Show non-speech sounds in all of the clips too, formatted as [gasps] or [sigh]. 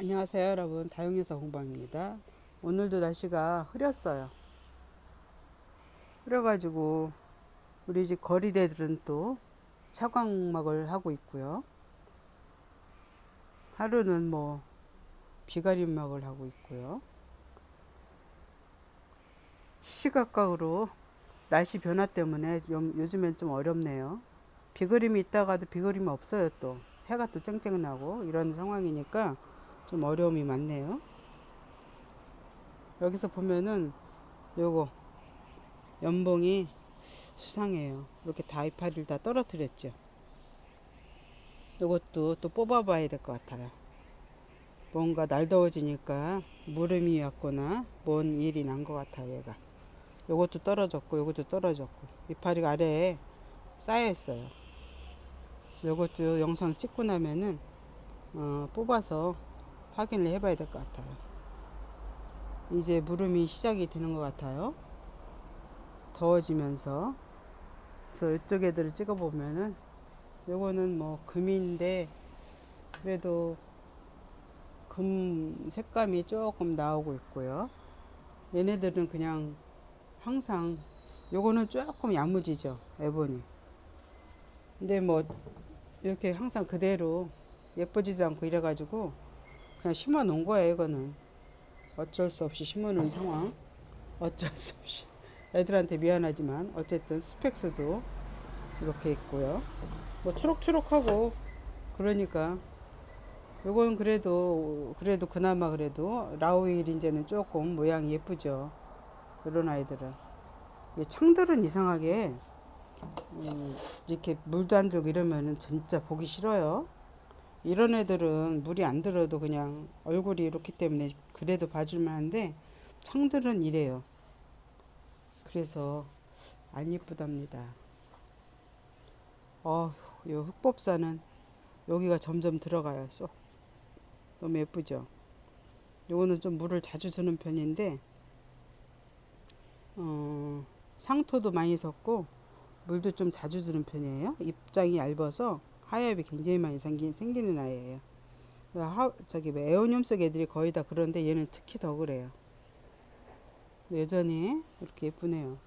안녕하세요 여러분. 다용에서 공방입니다. 오늘도 날씨가 흐렸어요. 흐려가지고 우리 집 거리대들은 또 차광막을 하고 있고요. 하루는 뭐 비가림막을 하고 있고요. 시시각각으로 날씨 변화 때문에 좀 요즘엔 좀 어렵네요. 비그림이 있다가도 비그림이 없어요 또. 해가 또 쨍쨍 나고 이런 상황이니까 좀 어려움이 많네요. 여기서 보면은 요거 연봉이 수상해요. 이렇게 다 이파리를 다 떨어뜨렸죠. 요것도 또 뽑아봐야 될 것 같아요. 뭔가 날 더워지니까 무름이 왔거나 뭔 일이 난 것 같아요, 얘가. 요것도 떨어졌고, 요것도 떨어졌고, 이파리가 아래에 쌓여 있어요. 요것도 영상 찍고 나면은, 어, 뽑아서 확인을 해봐야 될 것 같아요. 이제 무름이 시작이 되는 것 같아요. 더워지면서. 그래서 이쪽 애들을 찍어보면은, 요거는 뭐 금인데, 그래도 금 색감이 조금 나오고 있고요. 얘네들은 그냥 항상, 요거는 조금 야무지죠. 에보니. 근데 뭐, 이렇게 항상 그대로 예뻐지지 않고 이래가지고, 그냥 심어 놓은 거예요, 이거는. 어쩔 수 없이 심어 놓은 상황. 어쩔 수 없이. 애들한테 미안하지만, 어쨌든 스펙스도 이렇게 있고요. 뭐 초록초록하고, 그러니까, 요건 그래도, 그래도 그나마 그래도, 라우일인제는 조금 모양이 예쁘죠. 이런 아이들은. 이 창들은 이상하게, 음, 이렇게 물도 안 들고 이러면은 진짜 보기 싫어요. 이런 애들은 물이 안 들어도 그냥 얼굴이 이렇기 때문에 그래도 봐줄만 한데 창들은 이래요. 그래서 안 예쁘답니다. 어, 요 흑법사는 여기가 점점 들어가요. 쏙. 너무 예쁘죠? 요거는 좀 물을 자주 주는 편인데 어, 상토도 많이 섞고 물도 좀 자주 주는 편이에요. 입장이 얇아서 하엽이 굉장히 많이 생기, 생기는 아이예요. 하, 저기 뭐 에오늄 속 애들이 거의 다 그런데 얘는 특히 더 그래요. 여전히 이렇게 예쁘네요.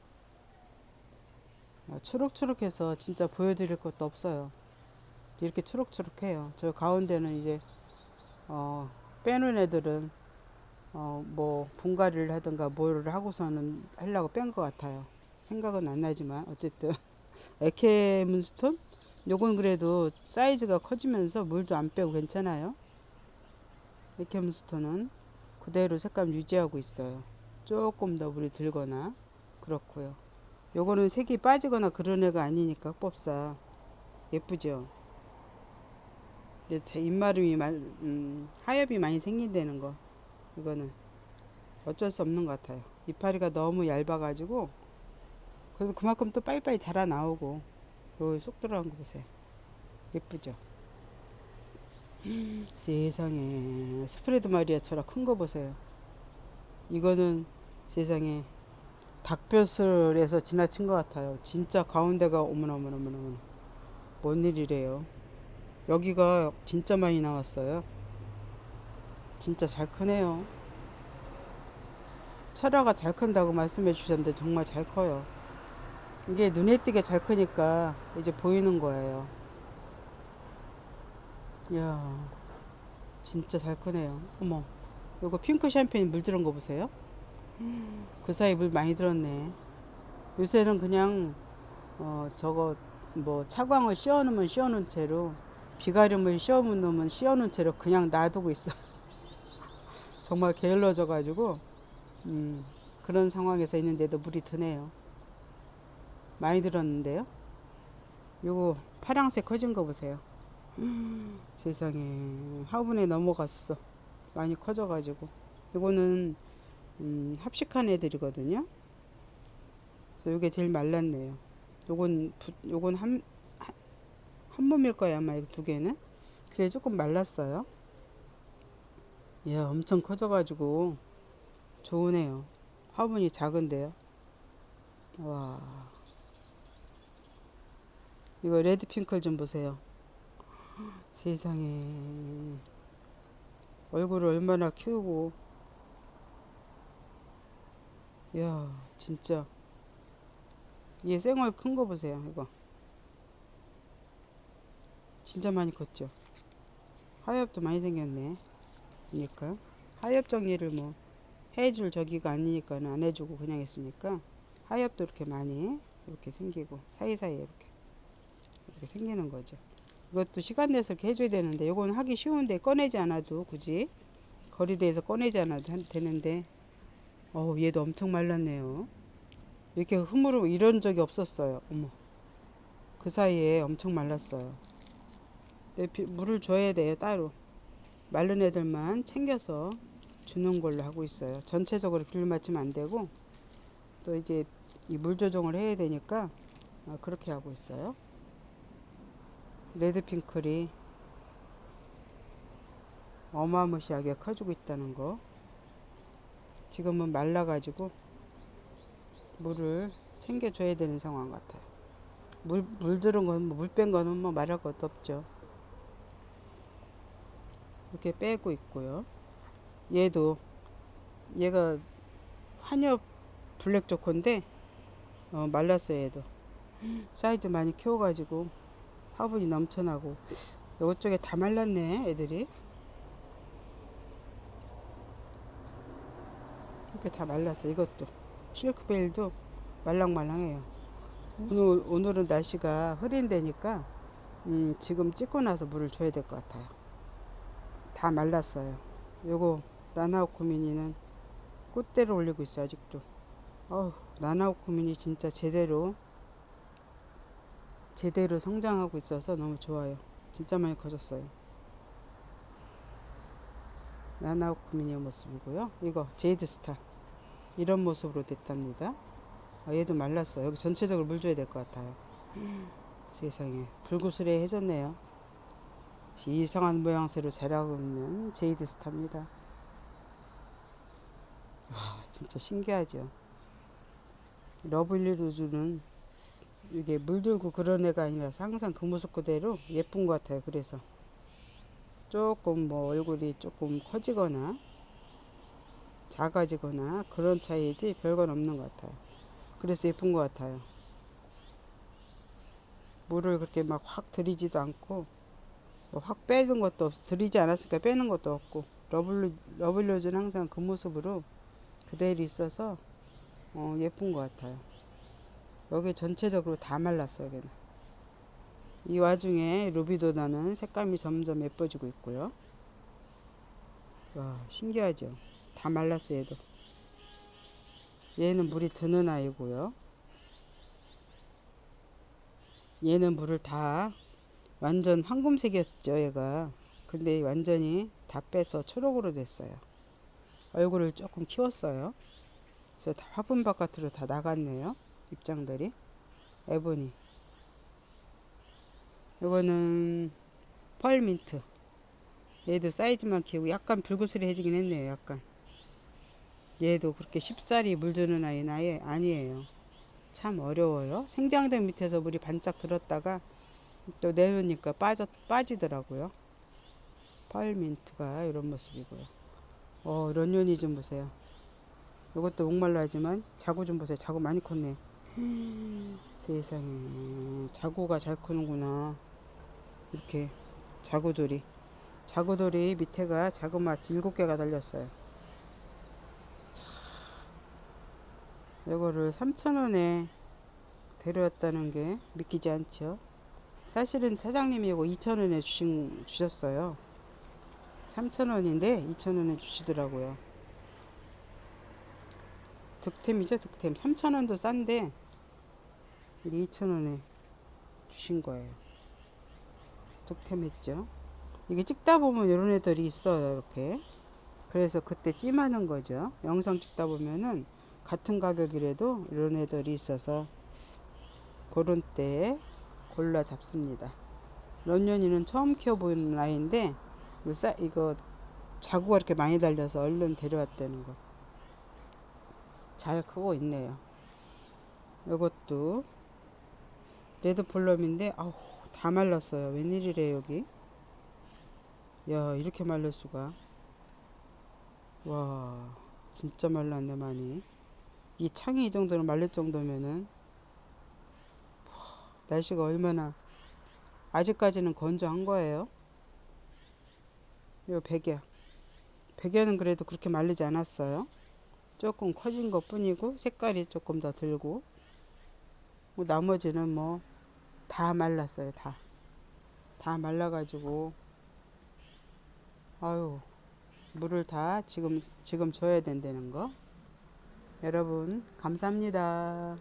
아, 초록초록해서 진짜 보여드릴 것도 없어요. 이렇게 초록초록해요. 저 가운데는 이제 어, 빼놓은 애들은 어, 뭐 분갈이를 하든가 뭐를 하고서는 하려고 뺀 것 같아요. 생각은 안 나지만 어쨌든 [laughs] 에케 문스톤 요건 그래도 사이즈가 커지면서 물도 안 빼고 괜찮아요. 에케문스톤은 그대로 색감 유지하고 있어요. 조금 더 물이 들거나 그렇고요. 요거는 색이 빠지거나 그런 애가 아니니까 흑법사 예쁘죠. 제 입마름이 말, 음, 하엽이 많이 생긴다는 거 이거는 어쩔 수 없는 것 같아요. 이파리가 너무 얇아가지고 그래도 그만큼 또 빨리빨리 자라 나오고 쏙 들어간 거 보세요. 예쁘죠? 세상에 스프레드 마리아처럼 큰 거 보세요. 이거는 세상에 닭벼슬에서 지나친 것 같아요. 진짜 가운데가 어머나 어머나 어머나 어머나 뭔 일이래요. 여기가 진짜 많이 나왔어요. 진짜 잘 크네요. 철화가 잘 큰다고 말씀해 주셨는데 정말 잘 커요. 이게 눈에 띄게 잘 크니까 이제 보이는 거예요. 이야, 진짜 잘 크네요. 어머, 요거 핑크 샴페인 물 들은 거 보세요. 그 사이 물 많이 들었네. 요새는 그냥, 어, 저거, 뭐, 차광을 씌워놓으면 씌워놓은 채로, 비가림을 씌워놓으면 씌워놓은 채로 그냥 놔두고 있어. [laughs] 정말 게을러져가지고, 음, 그런 상황에서 있는데도 물이 드네요. 많이 들었는데요. 요거 파랑색 커진 거 보세요. [gasps] 세상에 화분에 넘어갔어. 많이 커져가지고 요거는 음, 합식한 애들이거든요. 그래서 요게 제일 말랐네요. 요건 부, 요건 한, 한, 한 몸일 거야 아마 이 두 개는. 그래 조금 말랐어요. 야 엄청 커져가지고 좋으네요. 화분이 작은데요. 와. 이거 레드 핑클 좀 보세요. 세상에. 얼굴을 얼마나 키우고. 야 진짜. 얘 생얼 큰 거 보세요 이거. 진짜 많이 컸죠? 하엽도 많이 생겼네 그러니까. 하엽 정리를 뭐 해줄 저기가 아니니까 안 해주고 그냥 했으니까 하엽도 이렇게 많이 이렇게 생기고 사이사이에 이렇게 이렇게 생기는 거죠. 이것도 시간 내서 이렇게 해줘야 되는데 이건 하기 쉬운데 꺼내지 않아도 굳이 거리대에서 꺼내지 않아도 한- 되는데 어우 얘도 엄청 말랐네요. 이렇게 흐물어 이런 적이 없었어요. 어머. 그 사이에 엄청 말랐어요. 물을 줘야 돼요 따로. 마른 애들만 챙겨서 주는 걸로 하고 있어요. 전체적으로 귤 맞추면 안 되고 또 이제 이 물 조정을 해야 되니까 어, 그렇게 하고 있어요 레드핑클이 어마무시하게 커지고 있다는 거. 지금은 말라가지고 물을 챙겨줘야 되는 상황 같아요. 물, 물 들은 건, 물뺀 거는 뭐 말할 것도 없죠. 이렇게 빼고 있고요. 얘도, 얘가 한엽 블랙 조커인데, 어, 말랐어요, 얘도. 사이즈 많이 키워가지고 화분이 넘쳐나고. 이쪽에 다 말랐네 애들이. 이렇게 다 말랐어 이것도. 실크베일도 말랑말랑해요. 오늘, 오늘은 날씨가 흐린 데니까 음, 지금 찍고 나서 물을 줘야 될 것 같아요. 다 말랐어요. 요거 나나오쿠미니는 꽃대를 올리고 있어 아직도. 어우 나나오쿠미니 진짜 제대로 제대로 성장하고 있어서 너무 좋아요. 진짜 많이 커졌어요. 나나오 쿠미니의 모습이고요. 이거 제이드스타 이런 모습으로 됐답니다. 아, 얘도 말랐어. 여기 전체적으로 물 줘야 될 것 같아요. 세상에 불구스레해졌네요. 이상한 모양새로 자라고 있는 제이드스타입니다. 와 진짜 신기하죠. 러블리 루즈는 이게 물들고 그런 애가 아니라서 항상 그 모습 그대로 예쁜 것 같아요. 그래서 조금 뭐 얼굴이 조금 커지거나 작아지거나 그런 차이지 별건 없는 것 같아요. 그래서 예쁜 것 같아요. 물을 그렇게 막 확 들이지도 않고 뭐확 빼는 것도 없, 들이지 않았으니까 빼는 것도 없고 러블 러블로즈는 항상 그 모습으로 그대로 있어서 어, 예쁜 것 같아요. 여기 전체적으로 다 말랐어요. 여기는. 이 와중에 루비도나는 색감이 점점 예뻐지고 있고요. 와 신기하죠. 다 말랐어요. 얘도. 얘는 물이 드는 아이고요. 얘는 물을 다 완전 황금색이었죠. 얘가. 근데 완전히 다 빼서 초록으로 됐어요. 얼굴을 조금 키웠어요. 그래서 다 화분 바깥으로 다 나갔네요. 입장들이. 에보니. 이거는 펄민트. 얘도 사이즈만 키우고 약간 불구스레해지긴 했네요 약간. 얘도 그렇게 쉽사리 물드는 아이는 아예 아니에요. 참 어려워요. 생장대 밑에서 물이 반짝 들었다가 또 내놓으니까 빠져, 빠지더라고요. 펄민트가 이런 모습이고요. 어 런년이 좀 보세요. 이것도 목말라지만 자구 좀 보세요. 자구 많이 컸네 세상에 자구가 잘 크는구나. 이렇게 자구돌이. 자구돌이 밑에가 자그마치 일곱 개가 달렸어요. 참, 이거를 3,000원에 데려왔다는 게 믿기지 않죠? 사실은 사장님이 이거 2,000원에 주신, 주셨어요. 3,000원인데 2,000원에 주시더라고요. 득템이죠 득템. 3,000원도 싼데 2,000원에 주신 거예요. 득템했죠. 이게 찍다 보면 이런 애들이 있어요. 이렇게. 그래서 그때 찜하는 거죠. 영상 찍다 보면은 같은 가격이라도 이런 애들이 있어서 그런 때 골라 잡습니다. 런년이는 처음 키워보는 아이인데 이거 자구가 이렇게 많이 달려서 얼른 데려왔다는 거. 잘 크고 있네요. 이것도 레드폴럼인데 아우 다 말랐어요. 웬일이래 여기. 야 이렇게 말릴 수가. 와, 진짜 말랐네, 많이. 이 창이 이 정도로 말릴 정도면은, 와, 날씨가 얼마나, 아직까지는 건조한 거예요. 요 백야. 백야는 그래도 그렇게 말리지 않았어요. 조금 커진 것 뿐이고, 색깔이 조금 더 들고, 뭐 나머지는 뭐, 다 말랐어요, 다. 다 말라가지고, 아유, 물을 다 지금, 지금 줘야 된다는 거. 여러분, 감사합니다.